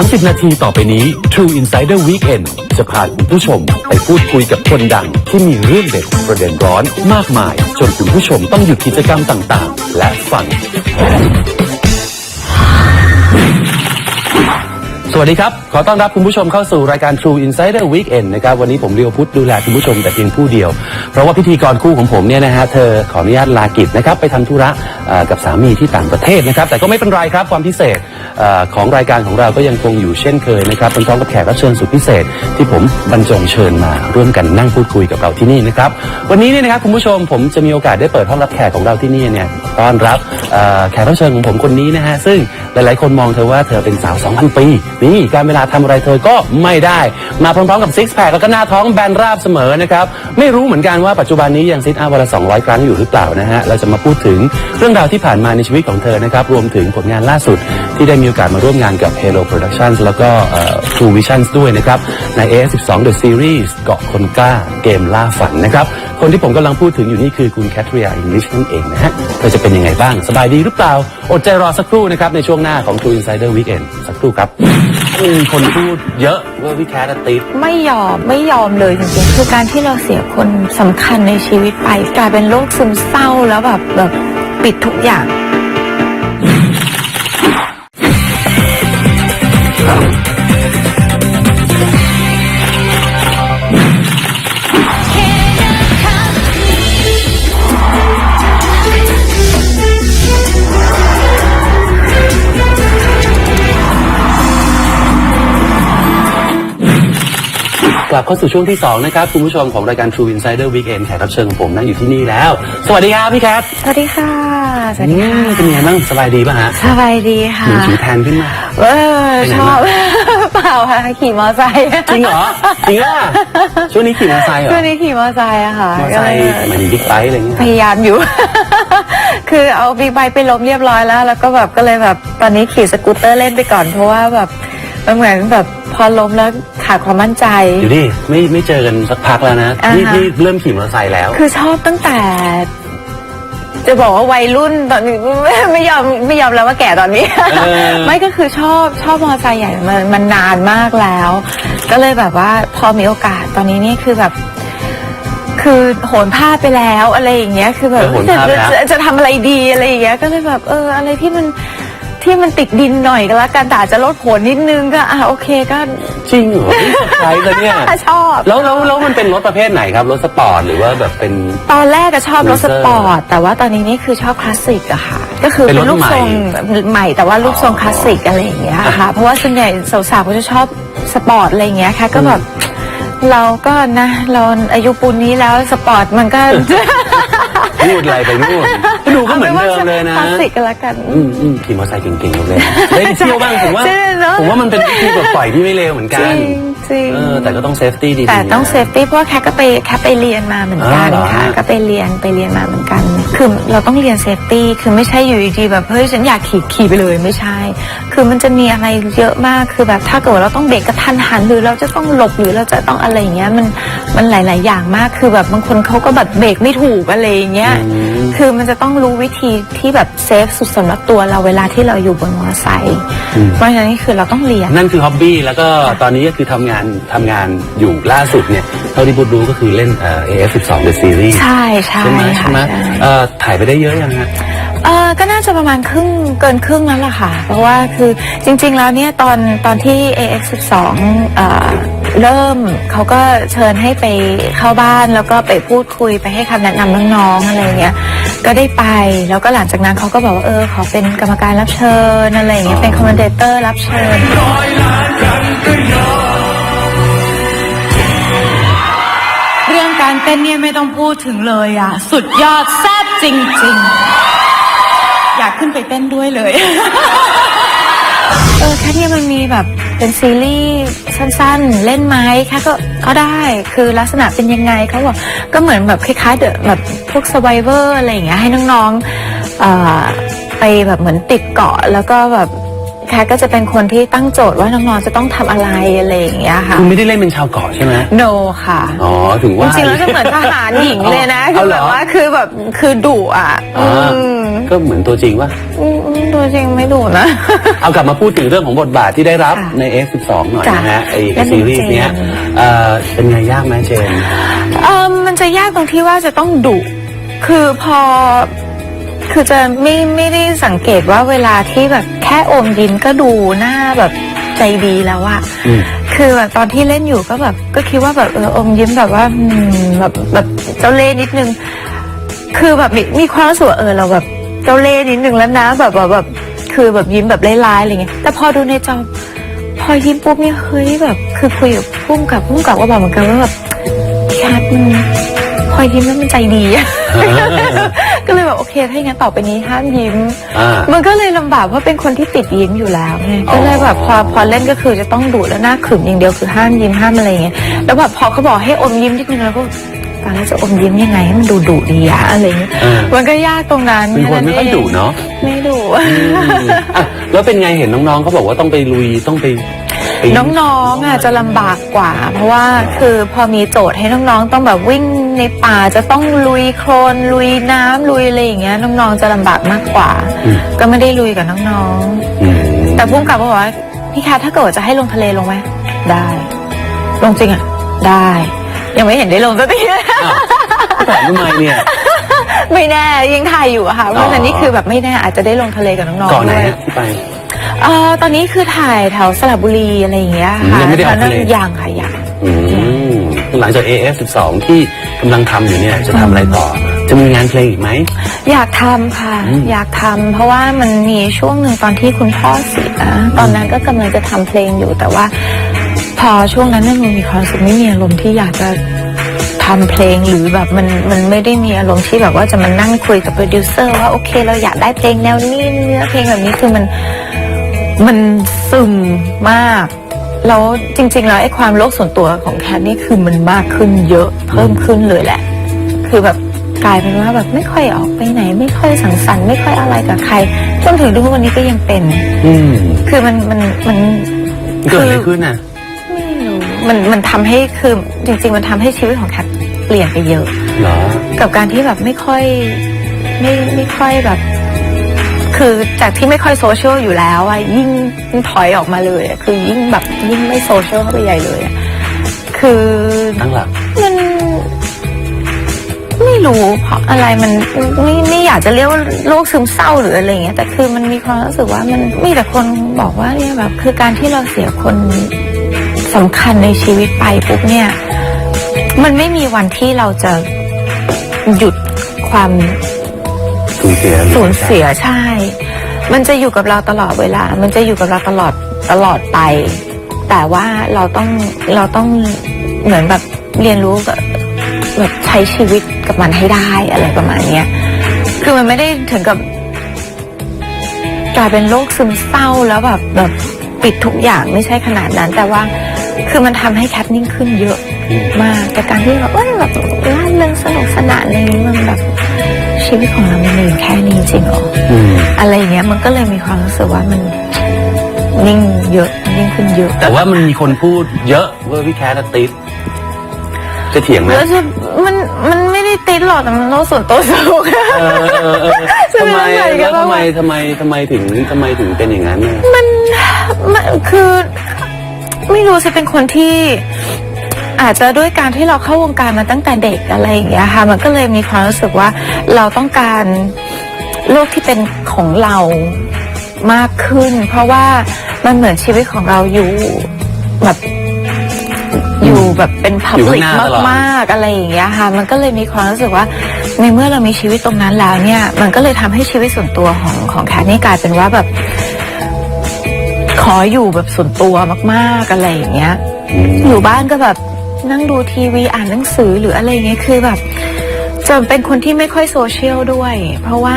30 นาทีต่อไปนี้ True Insider Weekend จะพาคุณผู้ชมไปพูดคุยกับคนดัง ที่มีเรื่องเด็ดประเด็นร้อนมากมาย จนคุณผู้ชมต้องหยุดกิจกรรมต่างๆ และฟัง สวัสดีครับ ขอต้อนรับคุณผู้ชมเข้าสู่รายการ True Insider Weekend นะครับ วันนี้ผมเรียวพุทธดูแลคุณผู้ชมแต่เพียงผู้เดียว เพราะว่าพิธีกรคู่ของผมเนี่ยนะฮะ เธอขออนุญาตลากิจนะครับ ไปทำธุระกับสามีที่ต่างประเทศนะครับ แต่ก็ไม่เป็นไรครับ ความพิเศษอของรายการของเราก็ยังคงอยู่เช่นเคยนะครับเป็นพร้อมกับแขกรับเชิญสุดพิเศษ ที่ผมบรรจงเชิญมา ร่วมกันนั่งพูดคุยกับเราที่นี่นะครับ วันนี้เนี่ยนะครับคุณผู้ชมผมจะมีโอกาสได้เปิดห้องรับแขกของเราที่นี่เนี่ยต้อนรับแขกรับเชิญของผมคนนี้นะฮะซึ่งหลายๆ คนมองเธอว่าเธอเป็นสาว2,000ปีนี่การเวลาทำอะไรเธอก็ไม่ได้ มาพร้อมๆกับซิกแพคแล้วก็หน้าท้องแบนราบเสมอนะครับ ไม่รู้เหมือนกันว่าปัจจุบันนี้ยังซิทอัพวันละ200 ครั้งอยู่หรือเปล่านะฮะ เราจะมาพูดถึงเรื่องราวที่ผ่านมาในชีวิตของเธอนะครับ รวมถึงผลงานล่าสุดที่ได้มีโอกาสมาร่วมงานกับ Hello Productions แล้วก็ True Visions ด้วยนะครับ ใน AS12 The Series เกาะคนกล้าเกมล่าฝันนะครับ คนที่ผมกำลังพูดถึงอยู่นี่คือคุณแคทเรียอิงลิชนั่นเองนะฮะเธอจะเป็นยังไงบ้าง สบายดีหรือเปล่า อดใจรอสักครู่นะครับในช่วงหน้าของ True Insider Weekend สักครู่ครับมีคนพูดเยอะว่าพี่แคทอะติดไม่ยอมไม่ยอมเลยจริงๆคือการที่เราเสียคนสำคัญในชีวิตไป กลายเป็นโรคซึมเศร้าแล้วแบบแบบปิดทุกอย่าง กลับเข้าสู่ช่วงที่ 2 นะครับ คุณผู้ชมของรายการ True Insider Weekend แขกรับเชิญของผมนั่งอยู่ที่นี่แล้ว สวัสดีครับพี่แคทสวัสดีค่ะ สวัสดีอืค่ะมเป็นไงบ้างสบายดีป่ะฮะ สบายดีค่ะหนูผิวแทนขึ้นมาเออไปไหนชมาอบเปล่าค่ะ ขี่มอไซค์จริงเหรอจริงอะช่วงนี้ขี่มอเตอร์ไซค์เหรอช่วงนี้ขี่มอไซค์อะค่ะมอเตอร์ไซค์หมายถึงบิ๊กไบค์อะไรเงี้ยพยายามอยู่ คือเอาบิ๊กไบค์ไปล้มเรียบร้อยแล้ว แล้วก็แบบก็เลยแบบตอนนี้ขี่สกูตเตอร์เล่นไปก่อนเพราะว่าแบบ มันเหมือนแบบพอล้มแล้วขาดความมั่นใจ อยู่ดิไม่ไม่เจอกันสักพักแล้วนะอ่าฮะนี่นี่เริ่มขี่มอเตอร์ไซค์แล้ว คือชอบตั้งแต่ จะบอกว่าวัยรุ่นตอนนี้ไม่ไม่ยอมไม่ยอมแล้วว่าแก่ตอนนี้ เออ ไม่ก็คือชอบชอบมอเตอร์ไซค์ใหญ่มันมันนานมากแล้ว ก็เลยแบบว่าพอมีโอกาสตอนนี้นี่คือแบบ คือโหนผ้าไปแล้วอะไรอย่างเงี้ย คือแบบเออโหนจะผ้าไปแล้ว จะจะทำอะไรดีอะไรอย่างเงี้ย ก็เลยแบบเออ อะไรที่มัน ที่มันติดดินหน่อยก็แล้วกันแต่อาจจะลดผลนิดนึงก็อะโอเคก็ จริงเหรอนี่เซอร์ไพรส์เลยเนี่ย ชอบ แล้วแล้วแล้วมันเป็นรถประเภทไหนครับ รถสปอร์ตหรือว่าแบบเป็น ตอนแรกก็ชอบรถส Cruiser ปอร์ตแต่ว่าตอนนี้นี่คือชอบคลาสสิกอะค่ะ ก็คือเป็นรถลูกทรงใหม่ใหม่แต่ว่าลูกทรงคลาสสิกอะไรอย่างเงี้ยค่ะ เพราะว่าส่วนใหญ่สาวๆก็จะชอบสปอร์ตอะไรอย่างเงี้ยค่ะ ก็แบบเราก็นะเราอายุปูนนี้แล้วสปอร์ตมันก็ พูดอะไรไปนู่นก็ดูก็เหมือนเดิมเลยนะคลาสสิกก็แล้วกันอืมอืมขี่มอเตอร์ไซค์เก่งๆเลยได้ไปเที่ยวบ้างผมว่าใช่เนอะ ผมว่ามันเป็นวิธีปลดปล่อยที่ไม่เลวเหมือนกัจนริง จริง เออแต่ก็ต้องเซฟตี้ดีๆแต่ต้องนะ เซฟตี้เพราะว่าแคทก็ไปแคทไปเรียนมาเหมือนกันอ๋อเหรอค่ะก็ไปเรียนไปเรียนมาเหมือนกัน คือเราต้องเรียนเซฟตี้คือไม่ใช่อยู่ดีๆแบบเฮ้ยฉันอยากขี่ขี่ไปเลยไม่ใช่ คือมันจะมีอะไรเยอะมากคือแบบถ้าเกิดว่าเราต้องเบรกกระทันหันหรือเราจะต้องหลบหรือเราจะต้องอะไรอย่างเงี้ยมันมันหลาย ๆ อย่างมากคือแบบบางคนเขาก็แบบเบรกไม่ถูกอะไรอย่างเงี้ยอืมคือมันจะต้องรู้วิธีที่แบบเซฟสุดสำหรับตัวเราเวลาที่เราอยู่บนมอเตอร์ไซค์เพราะฉะนั้นนี่คือเราต้องเรียน นั่นคือฮ็อบบี้แล้วก็ตอนนี้ก็คือทำงานทำงานอยู่ล่าสุดเนี่ยเท่าที่พูดรู้ก็คือเล่นเอ่อ AF12 The Series ใช่ใช่ใช่ไหมค่ะใช่ไหมใช่เอ่อถ่ายไปได้เยอะยังฮะ เออก็น่าจะประมาณครึ่งเกินครึ่งแล้วล่ะค่ะ เพราะว่าคือจริง ๆ แล้วเนี่ยตอนตอนที่ AX12 เอ่อเริ่มเขาก็เชิญให้ไปเข้าบ้านแล้วก็ไปพูดคุยไปให้คำแนะนำน้องๆอะไรเงี้ยก็ได้ไปแล้วก็หลังจากนั้นเขาก็บอกว่าเออขอเป็นกรรมการรับเชิญอะไรอย่างเงี้ยเป็นคอมเมนเตอร์รับเชิญเต้นเนี่ยไม่ต้องพูดถึงเลยอะ สุดยอดแซ่บจริง ๆ อยากขึ้นไปเต้นด้วยเลย เออแค่เนี่ยมันมีแบบเป็นซีรีส์สั้นๆ เล่นไหมแค่ก็ก็ได้คือลักษณะเป็นยังไงเขาบอกก็เหมือนแบบคล้ายๆเดอะแบบพวก s ไ r เวอร์อะไรอย่างเงี้ยให้น้องๆเอ่อไปแบบเหมือนติดเกาะแล้วก็แบบ แคทก็จะเป็นคนที่ตั้งโจทย์ว่าน้องๆจะต้องทำอะไรอะไรอย่างเงี้ยค่ะ คุณไม่ได้เล่นเป็นชาวเกาะใช่ไหมโนค่ะ อ๋อถึงจว่า ริงๆแล้วจะเหมือนทหารหญิงเลยนะเอาคือเหรแบอบว่าคือแบบคือดุอะอ่าอืมก็เหมือนตัวจริงว่า อืมอืมตัวจริงไม่ดุนะ เอากลับมาพูดถึงเรื่องของบทบาทที่ได้รับค่ะใน F12 หน่อยจ้ะนะฮะไอ้เล่นเป็นซีรีส์เนี้ยเจน เอ่อเป็นไงยากไหมเจน เออมันจะยากตรงที่ว่าจะต้องดุ คือพอ คือจะไม่ไม่ได้สังเกตว่าเวลาที่แบบแค่อมยิ้มก็ดูหน้าแบบใจดีแล้วอะอืมคือแบบตอนที่เล่นอยู่ก็แบบ ก็คิดว่าแบบเอออมยิ้มแบบว่าอืมแบบแบบเจ้าเล่ห์นิดนึง คือแบบมีมีความรู้สึกว่าเออเราแบบเจ้าเล่ห์นิดนึงแล้วนะแบบแบบแบบคือแบบยิ้มแบบร้ายๆอะไรเงี้ยแต่พอดูในจอพอยิ้มปุ๊บเนี่ยเฮ้ยแบบ คือคุยกับพุ่มกับพุ่มกับก็บอกเหมือนกันว่าแบบพี่ชัดมัน พอยิ้มแล้วมันใจดีอะก็เลยแบบโอเคถ้าอย่างนั้นต่อไปนี้ห้ามยิ้มอ่ามันก็เลยลำบากเพราะเป็นคนที่ติดยิ้มอยู่แล้วไงอ๋อก็เลยแบบพอพอเล่นก็คือจะต้องดุแล้วหน้าขรึมอย่างเดียวคือห้ามยิ้มห้ามอะไรอย่างเงี้ยแล้วแบบพอเขาบอกให้อมยิ้มนิดนึงแล้วก็ตอนแรกจะอมยิ้มยังไงให้มันดูดุดีอะอะไรเงี้ยเออมันก็ยากตรงนั้นเป็นคนไม่ค่อยดุเนาะไม่ดุอืมอะแล้วเป็นไงเห็นน้องๆเขาบอกว่าต้องไปลุยต้องไปไป น้องๆอะจะลำบากกว่า เพราะว่าคือพอมีโจทย์ให้น้องๆต้องแบบวิ่งในป่าจะต้องลุยโคลนลุยน้ำลุยอะไรอย่างเงี้ยน้องๆจะลำบากมากกว่าอืมก็ไม่ได้ลุยกับน้องๆอืมแต่พุ่มกับบอกว่าพี่แคทถ้าเกิดว่าจะให้ลงทะเลลงไหมได้ ลงจริงอะได้ ยังไม่เห็นได้ลงสักทีอ้าวถามทำไมเนี่ยไม่แน่ยังถ่ายอยู่อะค่ะเพราะฉะนั้นนี่คือแบบไม่แน่อาจจะได้ลงทะเลกับน้องเกาะๆไหนด้วยฮะที่ไป เอ่อตอนนี้คือถ่ายแถวสระบุรีอะไรอย่างเงี้ยค่ะยังไม่ได้ออกทะเลยังค่ะยังอืมหลังจาก AF12 ที่กำลังทำอยู่เนี่ยจะทำอะไรต่อ จะมีงานเพลงอีกไหม อยากทำค่ะอืมอยากทำเพราะว่ามันมีช่วงหนึ่งตอนที่คุณพ่อเสียตอนนั้นก็กำลังจะทำเพลงอยู่แต่ว่า พอช่วงนั้นเนี่ยมันมีความรู้สึกไม่มีอารมณ์ที่อยากจะ ทำเพลงหรือแบบมันมันไม่ได้มีอารมณ์ที่แบบว่าจะมานั่งคุยกับโปรดิวเซอร์ว่าโอเค เราอยากได้เพลงแนวนี้เนื้อเพลงแบบนี้คือมันมันซึมมากแล้วจริง ๆ แล้วไอ้ความโลกส่วนตัวของแคทนี่คือมันมากขึ้นเยอะเพิ่มขึ้นเลยแหละ คือแบบกลายเป็นว่าแบบไม่ค่อยออกไปไหน ไม่ค่อยสังสรรค์ไม่ค่อยอะไรกับใครจนถึงทุกวันนี้ก็ยังเป็น อืมคือมันมันมันเกิดอะไรขึ้นน่ะไม่รู้ มันมันทำให้คือจริง ๆ มันทำให้ชีวิตของแคทเปลี่ยนไปเยอะ เหรอ กับการที่แบบไม่ค่อยไม่ไม่ค่อยแบบ คือจากที่ไม่ค่อยโซเชียลอยู่แล้วอะยิ่งถอยออกมาเลยอะคือยิ่งแบบยิ่งไม่โซเชียลเข้าไปใหญ่เลยอะคือตั้งหลัก มันไม่รู้เพราะอะไรมันไม่ไม่อยากจะเรียกว่าโรคซึมเศร้าหรืออะไรอย่างเงี้ยแต่คือมันมีความรู้สึกว่ามันมีแต่คนบอกว่าเนี่ยแบบคือการที่เราเสียคน สำคัญในชีวิตไปปุ๊บเนี่ย มันไม่มีวันที่เราจะหยุดความสูญเสียสูญเสียใช่ มันจะอยู่กับเราตลอดเวลา มันจะอยู่กับเราตลอดตลอดไป แต่ว่าเราต้องเราต้องเหมือนแบบเรียนรู้กับแบบใช้ชีวิตกับมันให้ได้อะไรประมาณเนี้ยคือมันไม่ได้ถึงกับกลายเป็นโรคซึมเศร้าแล้วแบบแบบปิดทุกอย่างไม่ใช่ขนาดนั้น แต่ว่า คือมันทำให้แคทนิ่งขึ้นเยอะมากแต่การที่แบบเอ้ยแบบร่าเริงสนุกสนานอะไรอย่างนี้มันแบบชีวิตของเรามันมีอยู่แค่นี้จริงเหรออืมอะไรอย่างเงี้ยมันก็เลยมีความรู้สึกว่ามันนิ่งเยอะนิ่งขึ้นเยอะ แต่ว่ามันมีคนพูดเยอะว่าพี่แคทอะติดจะเถียงไหมแล้วจะมันมันไม่ได้ติดหรอกแต่มันโลกส่วนตัวสูงเออเออเออจะทำไมเป็นอะไรกันแล้วทำไมบ้างทำไมทำไมถึงทำไมถึงเป็นอย่างนั้นเนี่ยมันมันคือ ไม่รู้สิเป็นคนที่อาจจะด้วยการที่เราเข้าวงการมาตั้งแต่เด็กอะไรอย่างเงี้ยค่ะ มันก็เลยมีความรู้สึกว่าเราต้องการโลกที่เป็นของเรามากขึ้น เพราะว่ามันเหมือนชีวิตของเราอยู่แบบอยู่แบบเป็นพับอยู่ลิข้ากงหน้าตลอดมากๆอะไรอย่างเงี้ยค่ะ มันก็เลยมีความรู้สึกว่า ในเมื่อเรามีชีวิตตรงนั้นแล้วเนี่ย มันก็เลยทำให้ชีวิตส่วนตัวของของแคทนี่กลายเป็นว่าแบบ ขออยู่แบบส่วนตัวมากๆอะไรอย่างเงี้ยอืมอยู่บ้านก็แบบนั่งดูทีวีอ่านหนังสือหรืออะไรอย่างเงี้ยคือแบบจะเป็นคนที่ไม่ค่อยโซเชียลด้วย เพราะว่า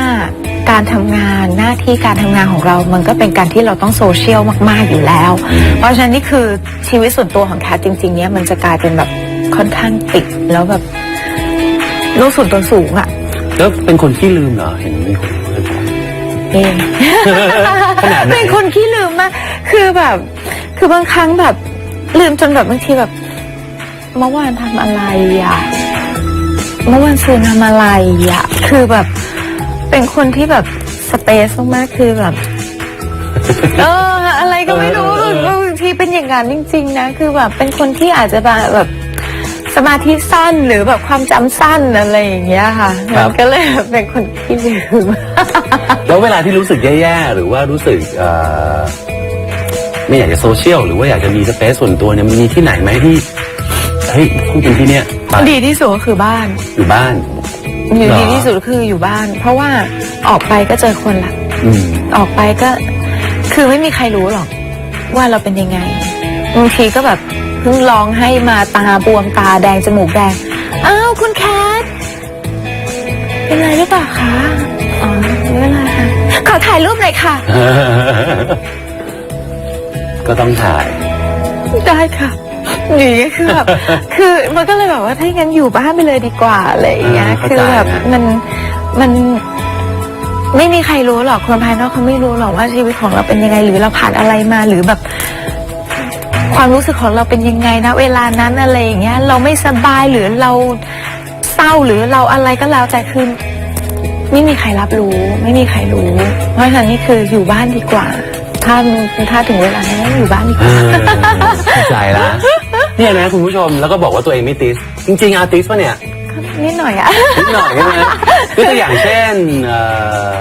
การทำงานหน้าที่การทำงานของเรามันก็เป็นการที่เราต้องโซเชียลมาก ๆอยู่แล้ว เพราะฉะนั้นนี่คือชีวิตส่วนตัวของแคทจริง ๆ เนี้ยมันจะกลายเป็นแบบค่อนข้างติดแล้วแบบโลกส่วนตัวสูงอะแล้วเป็นคนขี้ลืมเหรอเห็นมีคนเคยบอกเองขนาดไหนเป็นคนขี้ลืมมาก คือแบบ คือบางครั้งแบบ ลืมจนแบบบางทีแบบ เมื่อวานทำอะไรอะ เมื่อวันซืนทำอะไรอะ คือแบบ เป็นคนที่แบบสเปซมากๆคือแบบ เออ อะไรก็ไม่รู้เออเออบางทีเป็นอย่างนั้นจริง ๆ นะ คือแบบเป็นคนที่อาจจะแบบแบบสมาธิสั้นหรือแบบความจำสั้นอะไรอย่างเงี้ยค่ะมันก็เลยแบบเป็นคนที่ลืมแล้วเวลาที่รู้สึกแย่ๆหรือว่ารู้สึกเอ่อ ไม่อยากจะโซเชียลหรือว่าอยากจะมีสเปซส่วนตัวเนี่ยมันมีที่ไหนไหมที่เฮ้ยพูดเป็นที่เนี่ยไปดีที่สุดก็คือบ้านอยู่บ้าน อยู่เหรอดีที่สุดคืออยู่บ้าน เพราะว่าออกไปก็เจอคนละอืมออกไปก็ คือไม่มีใครรู้หรอก ว่าเราเป็นยังไงบางทีก็แบบเพิ่งร้องให้มาตาบวมตาแดงจมูกแดงอ้าวคุณแคทเป็นไรหรือเปล่าคะอ๋อไม่เป็นไรค่ะขอถ่ายรูปหน่อยค่ะ ก็ต้องถ่าย ได้ค่ะอย่างนี้คือแบบคือมันก็เลยแบบว่าถ้าอย่างนั้นอยู่บ้านไปเลยดีกว่าอะไรอย่างเงี้ยอ่าเข้าคือใจแบบนะมันมัน ไม่มีใครรู้หรอกคนภายนอกเขาไม่รู้หรอกว่าชีวิตของเราเป็นยังไงหรือเราผ่านอะไรมาหรือแบบ ความรู้สึกของเราเป็นยังไงนะเวลานั้นอะไรอย่างเงี้ย เราไม่สบายหรือเราเศร้าหรือเราอะไรก็แล้วแต่คือไม่มีใครรับรู้ ไม่มีใครรู้ เพราะฉะนั้นนี่คืออยู่บ้านดีกว่า ถ้าถ้าถึงเวลานั้นอยู่บ้านดีกเอว่าอเข้าใจละเนี่ยนะคุณผู้ชมแล้วก็บอกว่าตัวเองไม่ติสจริงๆอาร์ติสปะเนี่ยนิดหน่อยอะนิดหน่อยใช่ไหมยกตัวอย่างเช่นเอ่อ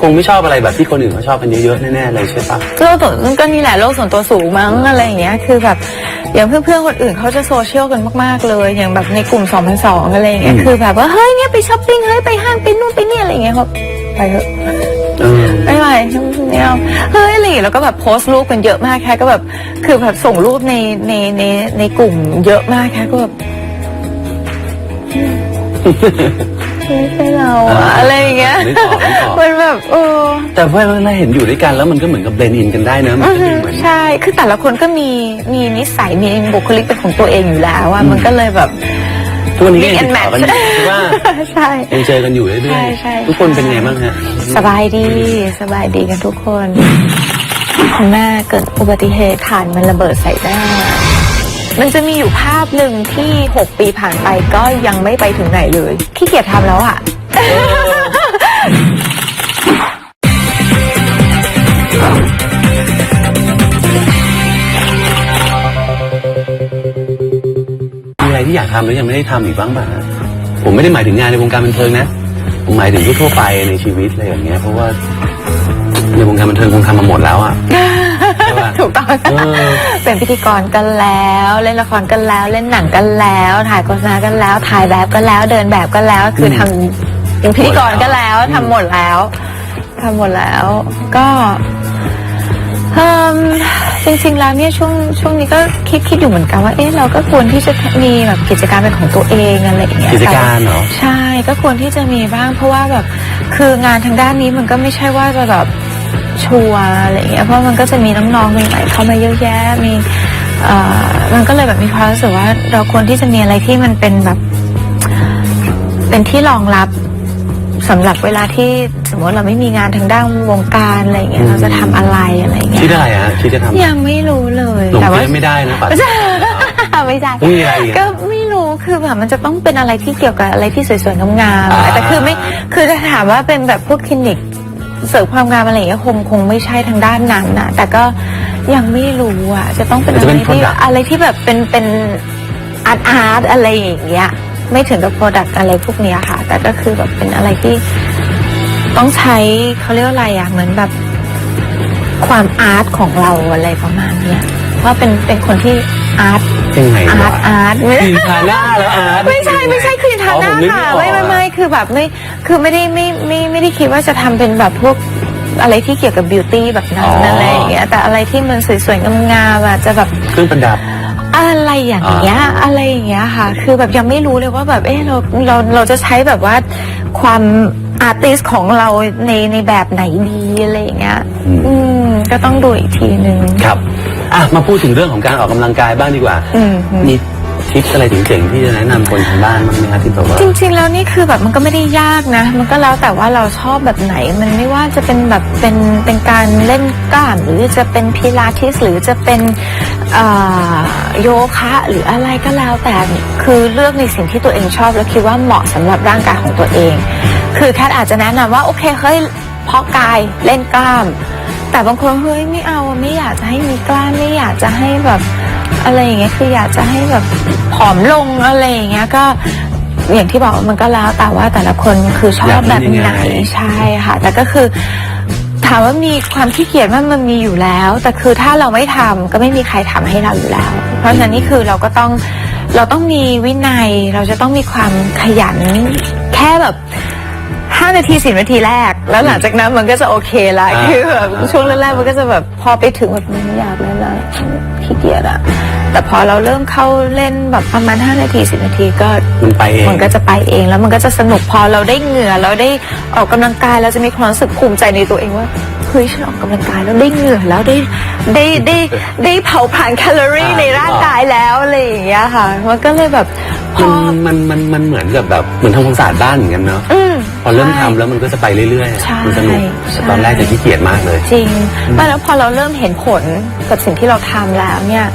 คงไม่ชอบอะไรแบบที่คนอื่นเขาชอบกันเยอะๆแน่ๆเลยใช่ปะโลกส่วนก็นี่แหละโลกส่วนตัวสูงมั้งอะไรอย่างเงี้ยคือแบบอย่างเพื่อนๆคนอื่นเขาจะโซเชียลกันมากๆเลย อย่างแบบในกลุ่ม2002อะไรอย่างเงี้ยอืมคือแบบว่าเฮ้ยเนี่ยไปช้อปปิ้งเฮ้ยไปห้างไปนู่นไปนี่อะไรอย่างเงี้ยเขาไปเถอะเออ ไม่ไหวไม่เอาเฮ้ยอะไรอย่างเงี้ยแล้วก็แบบโพสต์รูปกันเยอะมากแค่ก็แบบคือแบบส่งรูปในในในในกลุ่มเยอะมากแค่ก็แบบไม่ใช่เราอะอะไรอย่างเงี้ยนึกออกนึกออก มันแบบเออ แต่เวลาเห็นอยู่ด้วยกันแล้วมันก็เหมือนกับเบลนอินกันได้นะ มันอือก็ฮึดูเหมือน ใช่ คือแต่ละคนก็มีมีนิสัยมีบุคลิกเป็นของตัวเองอยู่แล้วอะมันก็เลยแบบ ทุกวันนี้ก็ mix ยังติ and ดต่อ match กันอยู่ใช่ปะใช่ ยังเจอกันอยู่เรื่ใช่อยใช่ๆทุกคนเป็นไงบ้างฮะสบายดีสบายดีกันทุกคนคุณแม่เกิดอุบัติเหตุฐานมันระเบิดใส่หน้า มันจะมีอยู่ภาพหนึ่งที่ 6 ปีผ่านไปก็ยังไม่ไปถึงไหนเลยขี้เกียจทำแล้วอะ ที่อยากทำแล้วยังไม่ได้ทำอีกบ้างป่ะฮะผมไม่ได้หมายถึงงานในวงการบันเทิงนะ ผมหมายถึงทั่วๆไปในชีวิตอะไรอย่างเงี้ย เพราะว่าในวงการบันเทิงคงทำมาหมดแล้วอะใช่ปะถูกต้องเออเป็นพิธีกรกันแล้ว เล่นละครกันแล้ว เล่นหนังกันแล้ว ถ่ายโฆษณากันแล้ว ถ่ายแบบกันแล้ว เดินแบบกันแล้ว คือทำเป็นพิธีกรกันแล้วทำหมดแล้วทำหมดแล้ว ก็ เอิ่มจริงๆแล้วเนี่ยช่วงช่วงนี้ก็คิดคิดอยู่เหมือนกันว่าเอ๊ะเราก็ควรที่จะมีแบบกิจการเป็นของตัวเองอะไรอย่างเงี้ยกิจการเหรอ ใช่ก็ควรที่จะมีบ้าง เพราะว่าแบบคืองานทางด้านนี้มันก็ไม่ใช่ว่าจะแบบชัวร์อะไรอย่างเงี้ยเพราะมันก็จะมีน้องๆใหม่ๆเข้ามาเยอะแยะมีเอ่อมันก็เลยแบบมีความรู้สึกว่าเราควรที่จะมีอะไรที่มันเป็นแบบ เป็นที่รองรับ สำหรับเวลาที่สมมติเราไม่มีงานทางด้านวงการอะไรอย่างเงี้ยเราจะทำอะไรอะไรอย่างเงี้คิดยอะไรฮะคิดจะทำยังไม่รู้เลยหลงแต่ว่า เชื่อไม่ได้นะปัด ไม่ใช่ไม่ใช่ไม่มีอะไรอีกก็ไม่รู้คือแบบมันจะต้องเป็นอะไรที่เกี่ยวกับอะไรที่สวยๆงามๆอ่าอะแต่คือไม่คือถ้าถามว่าเป็นแบบพวกคลินิกเสริมความงามอะไรอย่างเงี้ยคงคงไม่ใช่ทางด้านนั้นนะแต่ก็ยังไม่รู้อะจะต้องเป็นมันอะจะไรเป็นที่ product อะไรที่แบบเป็นเป็นอาร์ตอาร์ตอะไรอย่างเงี้ย ไม่ถึงกับโปรดักต์อะไรพวกเนี้ยค่ะ แต่ก็คือแบบเป็นอะไรที่ต้องใช้เขาเรียกว่าอะไรอะเหมือนแบบความอาร์ตของเราอะไรประมาณเนี้ยเพราะเป็นเป็นคนที่อาร์ตยังไงอาร์วะตอาร์ตไม่ครีมทาหน้าแล้วอาร์ตไม่ใช่ไม่ใช่ครีมทาหน้าอ๋อผมนึกค่ะออกไม่ไม่ไม่คือแบบไม่คือไม่ได้ไม่ไม่ไม่ได้คิดว่าจะทำเป็นแบบพวกอะไรที่เกี่ยวกับบิวตี้แบบนั้นอะไรอย่างเงี้ยแต่อะไรที่มันสวยๆงามๆอะจะแบบเครื่องประดับ อะไรอย่างเงี้ยอะไรอย่างเงี้ยค่ะ คือแบบยังไม่รู้เลยว่าแบบเออเราเราเราจะใช้แบบว่าความอาร์ติสของเราในในแบบไหนดีอะไรอย่างเงี้ยอืมอืมก็ต้องดูอีกทีนึงครับอะมาพูดถึงเรื่องของการออกกำลังกายบ้างดีกว่าอืมมี ทิปอะไรเจ๋งๆที่จะแนะนำคนทางบ้านบ้างไหมครับที่แบบว่า จริงๆ แล้วนี่คือแบบมันก็ไม่ได้ยากนะ มันก็แล้วแต่ว่าเราชอบแบบไหน มันไม่ว่าจะเป็นแบบเป็นเป็นการเล่นกล้ามหรือจะเป็นพิลาทิสหรือจะเป็นเอ่อโยคะหรืออะไรก็แล้วแต่คือเลือกในสิ่งที่ตัวเองชอบแล้วคิดว่าเหมาะสำหรับร่างกายของตัวเอง คือแคทอาจจะแนะนำว่าโอเคเฮ้ยเพาะกายเล่นกล้าม แต่บางคนเฮ้ยไม่เอาอะไม่อยากจะให้มีกล้ามไม่อยากจะให้แบบ อะไรอย่างเงี้ยคืออยากจะให้แบบผอมลงอะไรอย่างเงี้ยก็อย่างที่บอกมันก็แล้วแต่ว่าแต่ละคนคือชอบแบบไหนใช่ค่ะ แต่ก็คือถามว่ามีความขี้เกียจว่ามันมีอยู่แล้ว แต่คือถ้าเราไม่ทำก็ไม่มีใครทำให้เราอยู่แล้ว เพราะฉะนั้นนี่คือเราก็ต้องเราต้องมีวินัย เราจะต้องมีความขยันแค่แบบ ห้านาทีสิบนาทีแรก แล้วหลังจากนั้นมันก็จะโอเคละอ่าคือแบบช่วงแรกๆมันก็จะแบบพอไปถึงแบบไม่อยากเล่นละขี้เกียจอะแต่พอเราเริ่มเข้าเล่นแบบประมาณห้านาทีสิบนาทีก็มันไปเองมันก็จะไปเองแล้วมันก็จะสนุกพอเราได้เหงื่อเราได้ออกกำลังกายเราจะมีความรู้สึกภูมิใจในตัวเองว่าเฮ้ยฉันออกกำลังกายแล้วได้เหงื่อแล้วได้ได้ได้ได้เผาผลาญแคลอรี่อ่าในร่างกายแล้วอะไรอย่างเงี้ยค่ะมันก็เลยแบบพ มัอนมันมันมันเหมือนกับแบบเหมือนทำความสะอาดบ้านเหมือนกันเนาะอืม พอเริ่มใช่ทำแล้วมันก็จะไปเรื่อยใช่ๆมันสนุกใช่ แต่ตอนแรกจะขี้เกียจมากเลย จริงไม่แล้วพอเราเริ่มเห็นผลกับสิ่งที่เราทำแล้วเนี่ย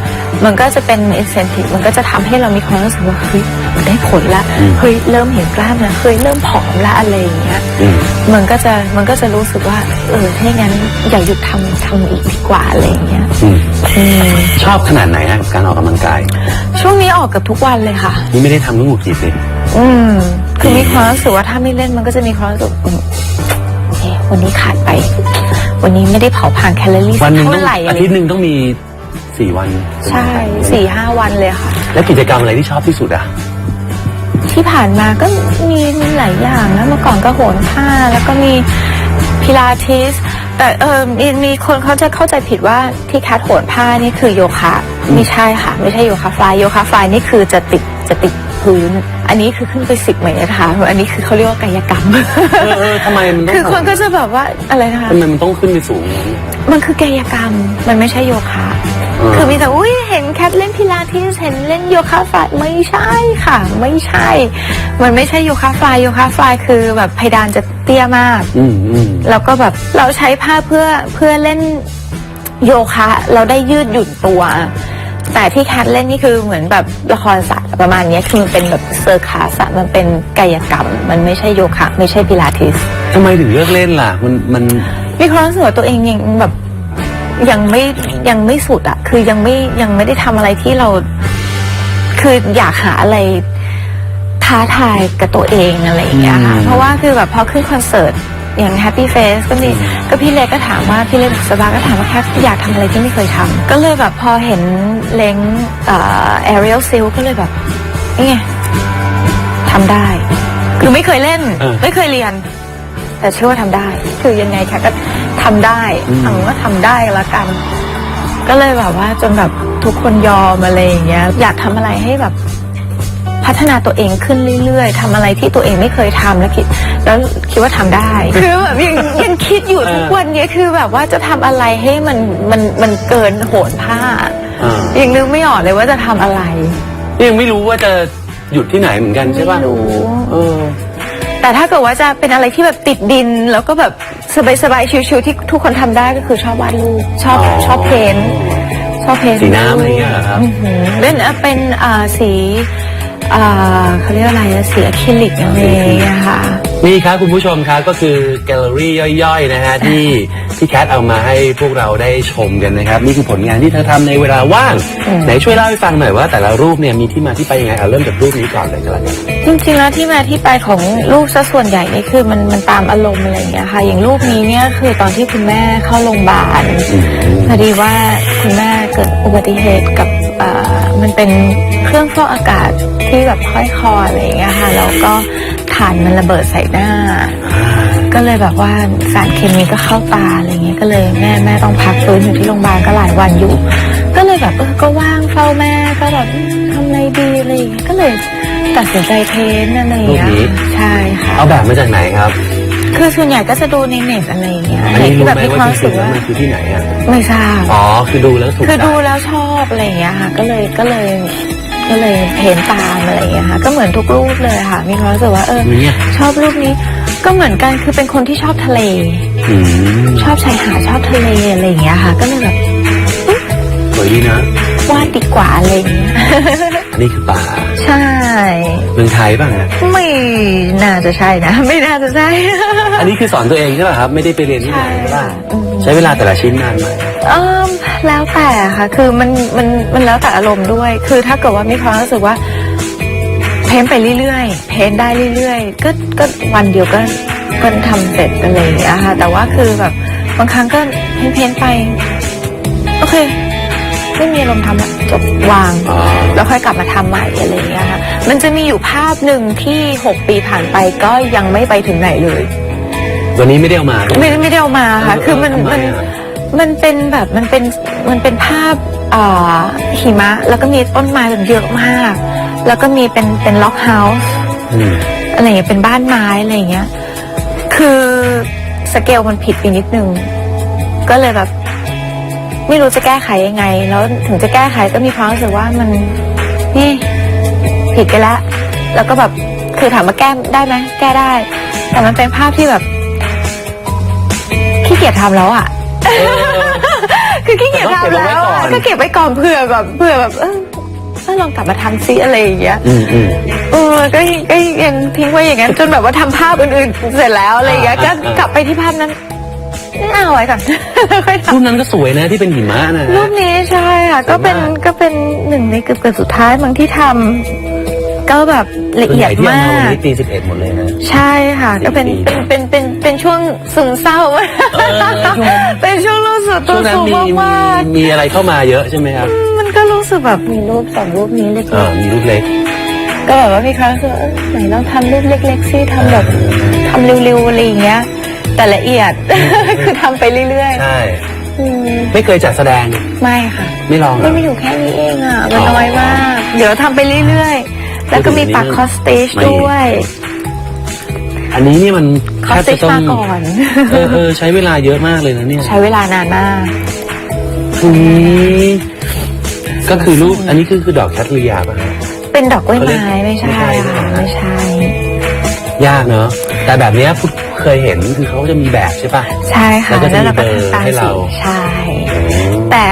มันก็จะเป็น incentive มันก็จะทำให้เรามีความรู้สึกว่าเฮ้ยมันได้ผลละ อืม เฮ้ยเริ่มเห็นกล้ามแล้วเฮ้ยเริ่มผอมละอะไรอย่างเงี้ย อืม มันก็จะมันก็จะรู้สึกว่า เออถ้าอย่างนั้นอย่าหยุดทำทำอีกดีกว่าอะไรอย่างเงี้ยอืมอืมชอบขนาดไหนฮะกับการออกกำลังกาย ช่วงนี้ออกเกับทุกวันเลยค่ะ นี่ไม่ได้ทำก็หงุดหงิดเลยอืม คือมีความรู้สึกว่าถ้าไม่เล่นมันก็จะมีความรู้สึกอืมเอ๊ะวันนี้ขาดไป วันนี้ไม่ได้เผาผลาญแคลอรี่วันหนึ่งต้เท่าองไหร่อะอาไรทิตย์หนึ่งต้องมีสี่วันใช่สี่ห้าวันเลยค่ะ แล้วกิจกรรมอะไรที่ชอบที่สุดอะ ที่ผ่านมาก็มีมีหลายอย่างนะเมื่อก่อนก็โหนผ้าแล้วก็มีพิลาทิส แต่เออมีมีคนเขาจะเข้าใจผิดว่าที่แคทโหนผ้านี่คือโยคะไม่ใช่ค่ะ ไม่ใช่โยคะฟลายโยคะฟลายนี่คือจะติดจะติดพื้น อันนี้คือขึ้นไปสิบเมตรค่ะ อันนี้คือเขาเรียกว่ากายกรรมเออเออทำไมมันต้องคือคนก็จะแบบว่าอะไรนะคะทำไมมันต้องขึ้นไปสูงอย่างนั้น มันคือกายกรรม มันไม่ใช่โยคะอืม คือมีแต่อุ้ยเห็นแคทเล่นพิลาทิสเห็นเล่นโยคะฟลายไม่ใช่ค่ะ ไม่ใช่ มันไม่ใช่โยคะฟลายโยคะฟลายคือแบบเพดานจะเตี้ยมากอืมอืมแล้วก็แบบเราใช้ผ้าเพื่อเพื่อเล่นโยคะ เราได้ยืดหยุ่นตัว แต่ที่แคทเล่นนี่คือเหมือนแบบละครสัตว์ประมาณเนี้ยคือมันเป็นแบบเซอร์คัสอะมันเป็นกายกรรม มันไม่ใช่โยคะ ไม่ใช่พิลาทิสทำไมถึงเลือกเล่นล่ะ มันมันมีความรู้สึกว่าตัวเองยังแบบ ยังไม่ยังไม่สุดอะคือยังไม่ยังไม่ได้ทำอะไรที่เรา คืออยากหาอะไรท้าทายกับตัวเองอะไรอย่างเงี้ยค่ะอืมเพราะว่าคือแบบพอขึ้นคอนเสิร์ตอย่าง Happy Face ก็มีก็พี่เล็กก็ถามว่าพี่เล็กบุษบาก็ถามว่าแค่อยากทำอะไรที่ไม่เคยทำก็เลยแบบพอเห็นเล้งเอ่อ Ariel Seal ก็เลยแบบนี่ไงทำได้คือไม่เคยเล่นเออไม่เคยเรียน แต่เชื่อว่าทำได้ คือยังไงแค่ก็ ทำได้อืมเอาว่าทำได้ละกัน ก็เลยแบบว่าจนแบบทุกคนยอมอะไรอย่างเงี้ย อยากทำอะไรให้แบบพัฒนาตัวเองขึ้นเรื่อยๆทำอะไรที่ตัวเองไม่เคยทำแล้วคิด แล้วคิดว่าทำได้ คือแบบยังยังคิดอยู่ทุกวันเนี้ยคือแบบว่าจะทำอะไรให้มันมันมันเกินโหนผ้าอ่ายังนึกไม่ออกเลยว่าจะทำอะไรนี่ยังไม่รู้ว่าจะหยุดที่ไหนเหมือนกันใช่ป่ะไม่รู้เออ แต่ถ้าเกิดว่าจะเป็นอะไรที่แบบติดดิน แล้วก็แบบสบายๆชิวๆที่ทุกคนทำได้ก็คือชอบวาดรูปชอบอ๋อ ชอบเพนท์ชอบเพนท์สีน้ำอะไรเงี้ยเหรอครับ อื้อหือเป็นเอ่อเป็นอ่าสีอ่าเขาเรียกอะไรอะสีอะคริลิกอะไรอย่างเงี้ยค่ะ นี่ครับคุณผู้ชมครับก็คือแกลเลอรี่ย่อยๆนะฮะที่ที่แคทเอามาให้พวกเราได้ชมกันนะครับ นี่คือผลงานที่เธอทำในเวลาว่างอืมไหนช่วยเล่าให้ฟังหน่อยว่าแต่ละรูปเนี่ยมีที่มาที่ไปยังไงเอาเริ่มจากรูปนี้ก่อนเลยก็แล้วกันจริงๆแล้วที่มาที่ไปของลูกซะส่วนใหญ่นี่คือมันมันตามอารมณ์อะไรอย่างเงี้ยค่ะ อย่างรูปนี้เนี่ยคือตอนที่คุณแม่เข้าโรงพยาบาลพอดีว่าคุณแม่เกิดอุบัติเหตุกับเอ่อมันเป็นเครื่องฟอกอากาศที่แบบห้อยคออะไรอย่างเงี้ยค่ะแล้วก็ ถ่านมันระเบิดใส่หน้า ก็เลยแบบว่าสารเคมีก็เข้าตาอะไรเงี้ยก็เลยแม่แม่ต้องพักฟื้นอยู่ที่โรงพยาบาลก็หลายวันอยู่ ก็เลยแบบเออก็ว่างเฝ้าแม่ก็แบบอืมทำอะไรดีอะไรอย่างเงี้ยก็เลยตัดสินใจเทนอะไรอย่างเงี้ยรูปนี้ ใช่ค่ะเอาแบบมาจากไหนครับคือส่วนใหญ่ก็จะดูในเน็ตอะไรอย่างเงี้ยอันนี้ที่รู้แบบไหมมีคว่าวามจรู้สึริกงๆแล้วว่ามันคือที่ไหนอะไม่ทราบ อ๋อคือดูแล้วถูกคือใจ ดูแล้วชอบอะไรอย่างเงี้ยค่ะ ก็เลยก็เลย ก็เลยเพ้นตามอะไรอย่างเงี้ยค่ะ ก็เหมือนทุกรูปเลยค่ะ มีความรู้สึกว่าเออ เนี่ย ชอบรูปนี้ ก็เหมือนกันคือเป็นคนที่ชอบทะเล อืมชอบชายหาดชอบทะเลอะไรอย่างเงี้ยค่ะ ก็เลยแบบสวยดีนะ วาดดีกว่าอะไรอย่างเงี้ย อันนี้คือป่า ใช่ เมืองไทยป่ะฮะไม่น่าจะใช่นะ ไม่น่าจะใช่อันนี้คือสอนตัวเองใช่ป่ะครับ ไม่ได้ไปเรียนที่ไหนใช่ใช่ป่ะอืม ใช้เวลาแต่ละชิ้นนานไหมเออแล้วแต่ค่ะ คือมันมันมันแล้วแต่อารมณ์ด้วย คือถ้าเกิดว่ามีความรู้สึกว่า เพ้นไปเรื่อยๆ เพ้นได้เรื่อยๆ ก็ก็วันเดียวก็ก็ทำเสร็จอะไรอย่างเงี้ยค่ะ แต่ว่าคือแบบบางครั้งก็เพ้นเพ้นไป โอเคไม่มีอารมณ์ทำละจบวางอ๋อแล้วค่อยกลับมาทำใหม่อะไรอย่างเงี้ยค่ะ มันจะมีอยู่ภาพหนึ่งที่หกปีผ่านไปก็ยังไม่ไปถึงไหนเลย วันนี้ไม่ได้เอามาด้วยไม่ไม่ได้เอามาค่ะเออคือมันทำไมมันอะมันเป็นแบบมันเป็นมันเป็นภาพอ่าหิมะ แล้วก็มีต้นไม้แบบเยอะมาก แล้วก็มีเป็นเป็นล็อกเฮาส์อืมอะไรอย่างเงี้ยเป็นบ้านไม้อะไรอย่างเงี้ย คือสเกลมันผิดไปนิดนึง ก็เลยแบบ ไม่รู้จะแก้ไขยังไง แล้วถึงจะแก้ไขก็มีความรู้สึกว่ามันนี่ผิดไปแล้ว แล้วก็แบบคือถามว่าแก้ได้ไหมแก้ได้ แต่มันเป็นภาพที่แบบ ขี้เกียจทำแล้วอะ คือขี้เกียจทำแล้วอะก็เก็บไว้ก่อนเผื่อแบบเผื่อแบบเออเออลองกลับมาทำซิอะไรอย่างเงี้ย อืมอืม เออก็ก็ยังทิ้งไว้อย่างนั้นจนแบบว่าทำภาพอื่นๆ เสร็จแล้วอะไรอย่างเงี้ยก็อ่าอ่ากลับไปที่ภาพนั้นเอาไว้ก่อน ค่อยทรูปนั้นก็สวยนะที่เป็นหิมะนะำรูปนี้ใช่ค่ะ ก็เป็นสวยมาก ก็เป็นหนึ่งในเกือบเกือบสุดท้ายบางที่ทำ ก็แบบละส่วนเอีใหยดญ่ที่เอามามาวันก นี้ปีสิบเอ็ดหมดเลยนะ ใช่ค่ะ ก็เป็นสี่ปีเป็นเป็นเป็นเป็นช่วงซึมเศร้าเออช่วงเป็นช่วงรู้สึกตัช่ววงนั้นสูงมีมากมีมีอะไรเข้ามาเยอะใช่ไหมครับๆมันก็รู้สึกแบบมีรูปสองรูปนี้เล็กเออมีรูปเล็ก ๆก็แบบว่ามีครั้งรู้สึกว่าเออไหนลองทำรูปเล็กๆซิทำแบบทำเร็วๆอะไรอย่างเงี้ย แต่ละเอียด คือทำไปเรื่อยใช่ ๆอืมไม่เคยจัดแสดงไม่ค่ะ ไม่ลองเหรไม่อมาอยู่แค่นี้เองอะมันอ๋อน้อยมาก เดี๋ยวทำไปเรื่อยๆ แล้วก็มีปักคอสเตจไม่ด้วย อันนี้นี่มันคอสเตจต้มาก่อนเออเออใช้เวลาเยอะมากเลยนะเนี่ย ใช้เวลานานมากอืมก็คือรูปอันนี้คือคือดอกแคทเรียป่ะฮะเป็นดอกกล้วยเขาเรียกไม้ไม่ใช่ไม่ใช่ค่ะใช่ไหมไม่ใช่ ยากเนอะแต่แบบเนี้ยพุทธเคยเห็นคือเขาจะมีแบบใช่ป่ะใช่ค่ะแล้วก็จะมีเราเบอร์ทำตามให้เราสีใช่ แต่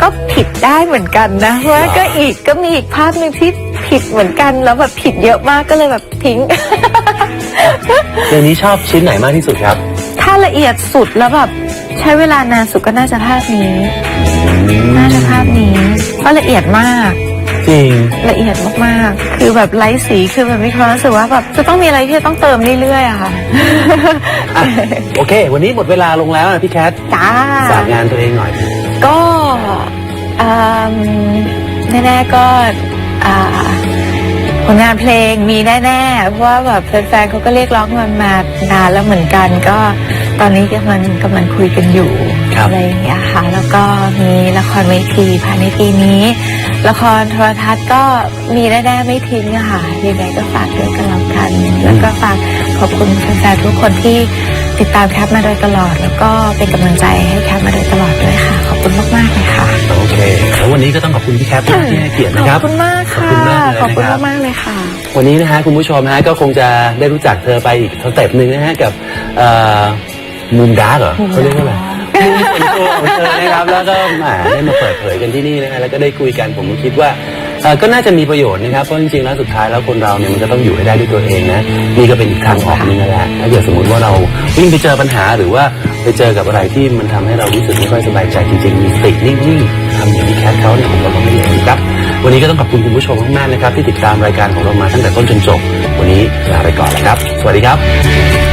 ก็ผิดได้เหมือนกันนะเพราะว่าก็อีกก็มีอีกภาพหนึ่งที่ ผิดเหมือนกันแล้วแบบผิดเยอะมากก็เลยแบบทิ้งเรื่องนี้ชอบชิ้นไหนมากที่สุดครับ ถ้าละเอียดสุดแล้วแบบใช้เวลานานสุดก็น่าจะภาพนี้ น่าจะภาพนี้เพราะละเอียดมาก จริง ละเอียดมากๆ คือแบบไร้สีคือแบบมีความรู้สึกว่าแบบจะต้องมีอะไรที่จะต้องเติมเรื่อยๆอะค่ะ อะ โอเค วันนี้หมดเวลาลงแล้วนะพี่แคทจ้า ฝากงานตัวเองหน่อย ก็อืมแน่ๆก็อ่า ผลงานเพลงมีแน่ๆ เพราะว่าแบบแฟนๆเขาก็เรียกร้องมันมานานแล้วเหมือนกัน ก็ตอนนี้กำลังกำลังคุยกันอยู่ครับอะไรอย่างเงี้ยค่ะ แล้วก็มีละครเวทีภายในปีนี้ ละครโทรทัศน์ก็มีแน่ๆไม่ทิ้งอะค่ะยังไงก็ฝากด้วยกันแล้วกัน แล้วก็ฝากขอบคุณแฟนๆทุกคนที่ ติดตามแคปมาโดยตลอด แล้วก็เป็นกำลังใจให้แคปมาโดยตลอดด้วยค่ะ ขอบคุณมากๆเลยค่ะโอเคแล้ววันนี้ก็ต้องขอบคุณพี่แคทมากที่ให้เกียรตินะครับขอบคุณมากค่ะขอบคุณมากเลยนะครับขอบคุณมากๆเลยค่ะ วันนี้นะฮะคุณผู้ชมนะฮะก็คงจะได้รู้จักเธอไปอีกสเต็ปหนึ่งนะฮะกับเอ่อมุมดาร์กเหรอเขาเรียกว่าอะไรมุมส่วนตัวของเธอนะครับแล้วก็แหมได้มาเปิดเผยกันที่นี่นะฮะแล้วก็ได้คุยกันผมก็คิดว่าเอ่อก็น่าจะมีประโยชน์นะครับเพราะจริงๆแล้วสุดท้ายแล้วคนเราเนี่ยมันก็ต้องอยู่ให้ได้ด้วยตัวเองนะนี่ก็เป็นอีกทางออกหนึงนั่นแหละถ้าเกิดสมมติว่าเราวิ่งไปเจอปัญหาหรือว่าไปเจอกับอะไรที่มันทำให้เรารู้สึกไม่ค่อยสบายใจจริงๆมีสตินิ่งๆทำอย่างที่แคทเขาเนี่ยผมก็ไม่เลยครับ วันนี้ก็ต้องขอบคุณคุณผู้ชมมากๆนะครับที่ติดตามรายการของเรามาตั้งแต่ต้นจนจบ วันนี้ลาไปก่อนแล้วครับ สวัสดีครับ